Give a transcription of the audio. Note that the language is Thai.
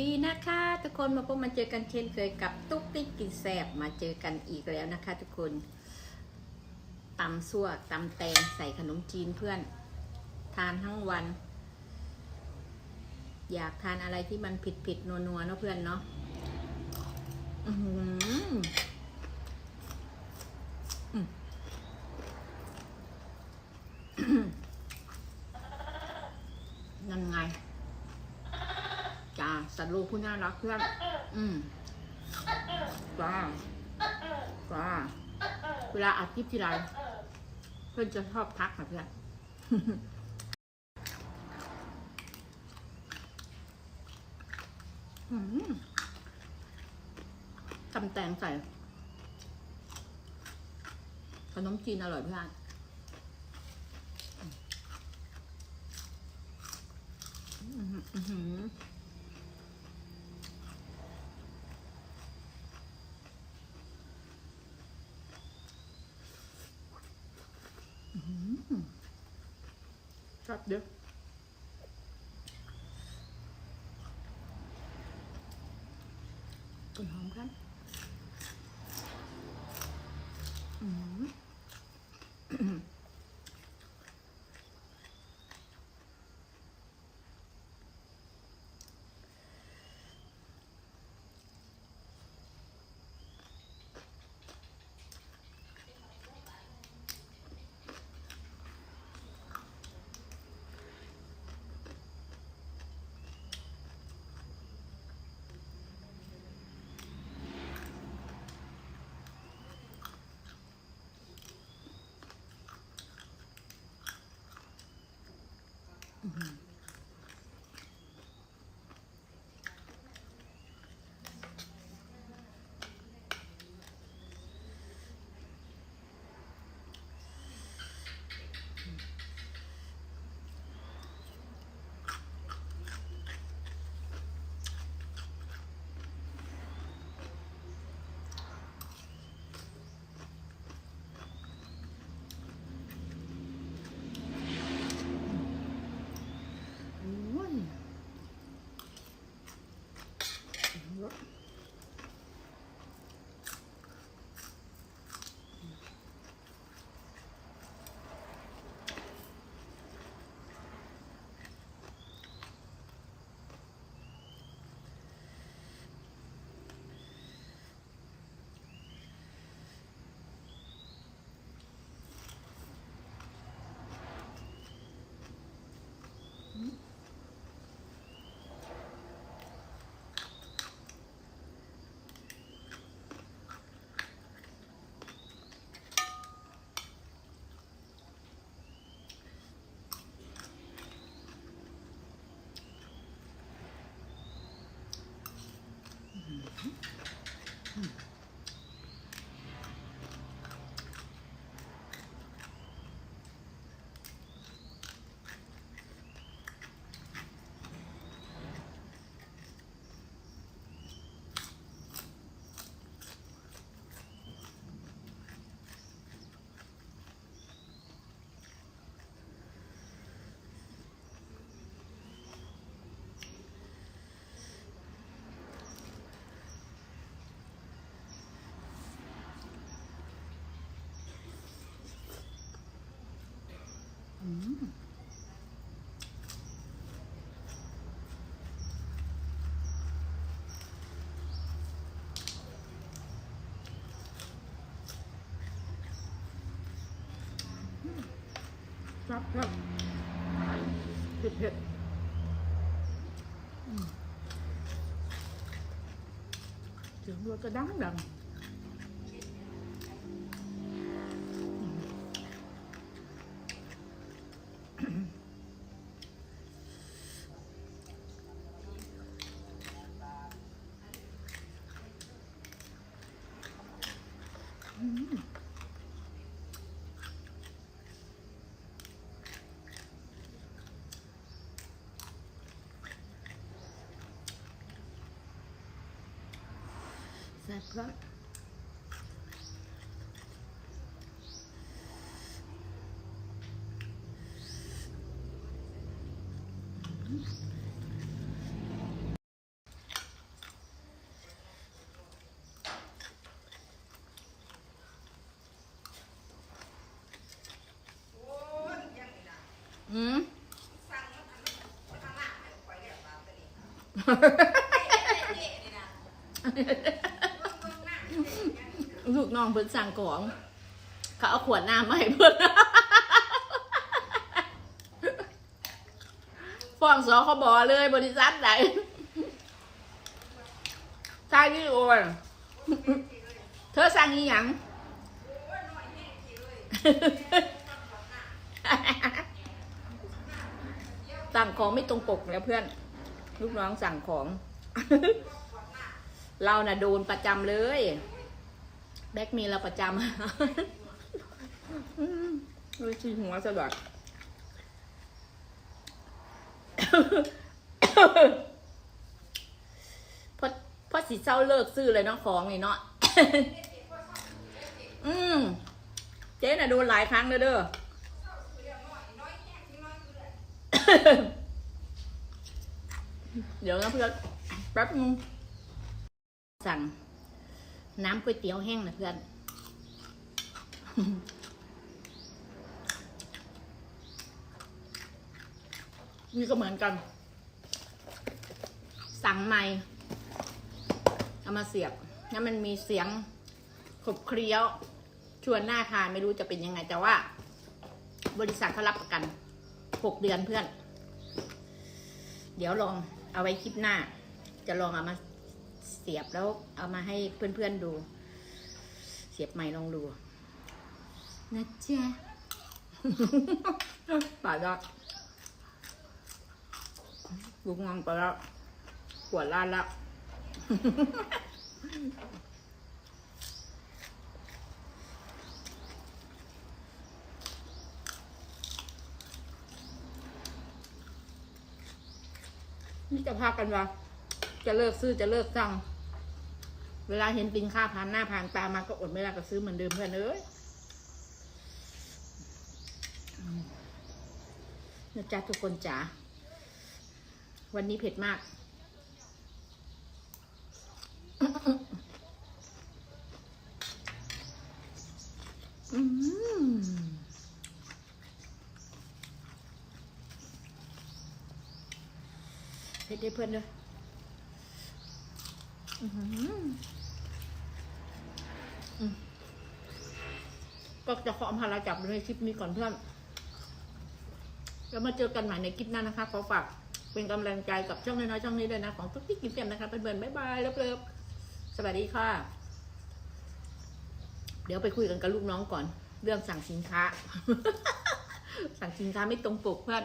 ดีนะคะทุกคนมาพบมาเจอกันเช่นเคยกับตุ๊กติ๊กกินแซบมาเจอกันอีกแล้วนะคะ ทุกคนตำซั่วตำแตงใส่ขนมจีนเพื่อน ทานทั้งวัน อยากทานอะไรที่มันผิดผิดๆนัวนัวๆเนาะเพื่อนเนาะอืมนั่นไงัตว์ลูกผู้น่ารักเพื่อน อืมจ้าจ้าเวลาอัดคลิปทีไรเพื่อนจะชอบทักค่ะเพื่อนอืมตำแตงใส่ขนมจีนอร่อยเพื่อนอืมอื้ อหือครับ อืมครับครับเผ็ดเผ็ดอืมเสียงรถก็ดังดัง ซ่บร้อืม องเพิ่นสั่งของ เขาเอาขวดน้ำมาให้เพิ่นฟ้องสคบอเลยบริษัทไหนใช่ที่โอนเธอสั่งอีหยังสั่งของไม่ตรงปกแล้วเพื่อน ลูกน้องสั่งของ เราน่ะโดนประจำเลย แบ็กมีเราประจำอืมดูชีหัวสะบัดพอพอสิเศร้าเลิกซื้อเลยเนาะของนี่เนาะ อืมเจ๊น่ะโดนหลายครั้งเลยเด้อเดี๋ยวนะเพื่อนแป๊บนึงสั่ง น้ำก๋วยเตี๋ยวแห้งนะเพื่อนนี่ก็เหมือนกัน สั่งใหม่เอามาเสียบแล้วมันมีเสียงขบเคี้ยว ชวนหน้าทานไม่รู้จะเป็นยังไง แต่ว่า บริษัทเขารับประกันหกเดือนเพื่อน เดี๋ยวลองเอาไว้คลิปหน้า จะลองเอามา เสียบแล้วเอามาให้เพื่อนๆดู เสียบใหม่ลองดูนะจ๊ะป่าแล้วลูกงองไปแล้วปวดล้านแล้วนี่จะพากันวะ จะเลิกซื้อจะเลิกสั่ง เวลาเห็นปินค่าผ่านหน้าผ่านตามาก็อดไม่ได้ก็ซื้อเหมือนเดิมเพื่อนเอ้ยนะจ๊ะทุกคนจ๋าวันนี้เผ็ดมาก อืมเผ็ดได้เพื่อนเลย ก็จะขออภัยจับในคลิปนี้ก่อนเพื่อน แล้วมาเจอกันใหม่ในคลิปหน้านะคะ ขอฝากเป็นกำลังใจกับช่องน้อยๆช่องนี้ด้วยนะ ของตุ๊กติ๊กกินเต็มนะคะเพื่อนบายบายเลิฟๆสวัสดีค่ะ เดี๋ยวไปคุยกันกับลูกน้องก่อน เรื่องสั่งสินค้า สั่งสินค้าไม่ตรงปกเพื่อน